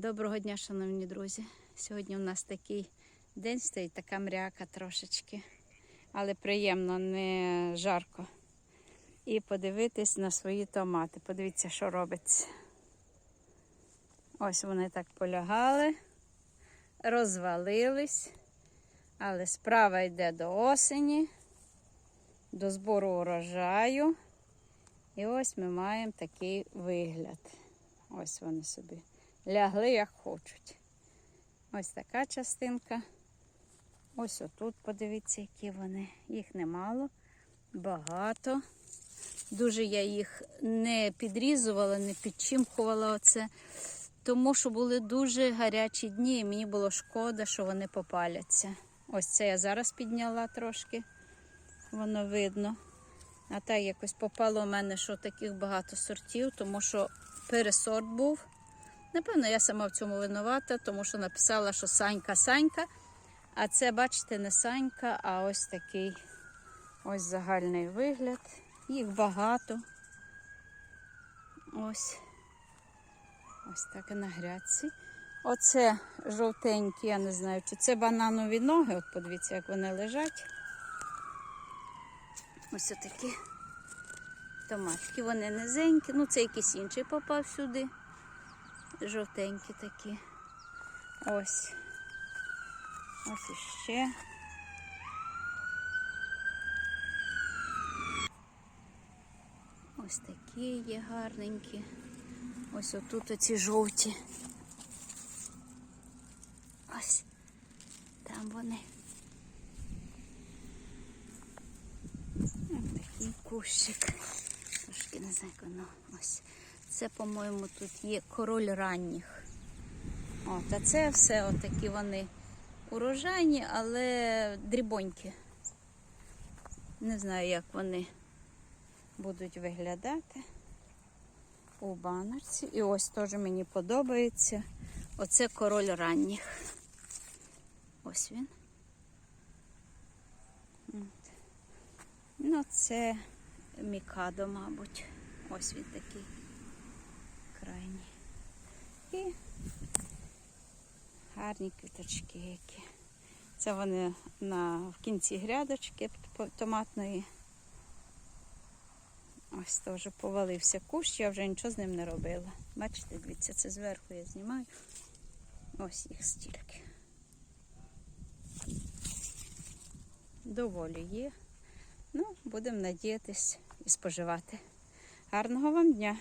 Доброго дня, шановні друзі. Сьогодні у нас такий день стоїть, така мряка трошечки, але приємно, не жарко. І подивитись на свої томати. Подивіться, що робиться. Ось вони так полягали, розвалились, але справа йде до осені, до збору урожаю. І ось ми маємо такий вигляд. Ось вони собі лягли як хочуть. Ось така частинка. Ось отут, подивіться, які вони. Їх немало, багато. Дуже я їх не підрізувала, не підчімкувала оце, тому що були дуже гарячі дні, і мені було шкода, що вони попаляться. Ось це я зараз підняла трошки, воно видно. А так якось попало у мене, що таких багато сортів, тому що пересорт був. Напевно, я сама в цьому винувата, тому що написала, що Санька Санька. А це, бачите, не Санька, а ось такий ось загальний вигляд. Їх багато. Ось. Ось так і на грядці. Оце жовтенькі, я не знаю, чи це бананові ноги. От подивіться, як вони лежать. Ось отакі томатки. Вони низенькі. Ну, це якийсь інший попав сюди. Жовтенькі такі. Ось. Ось іще. Ось такі є гарненькі. Ось отут оці жовті. Ось. Там вони. Ось такий кущик. Трошки не знаю, воно. Ось. Це, по-моєму, тут є король ранніх. От, а це все отакі вони урожайні, але дрібонькі. Не знаю, як вони будуть виглядати у баночці. І ось теж мені подобається. Оце король ранніх. Ось він. От. Ну, це мікадо, мабуть. Ось він такий крайній. І гарні квіточки які. Це вони на, в кінці грядочки томатної. Ось теж повалився кущ, я вже нічого з ним не робила. Бачите, дивіться, це зверху я знімаю. Ось їх стільки. Доволі є. Ну, будемо надіятись і споживати. Гарного вам дня!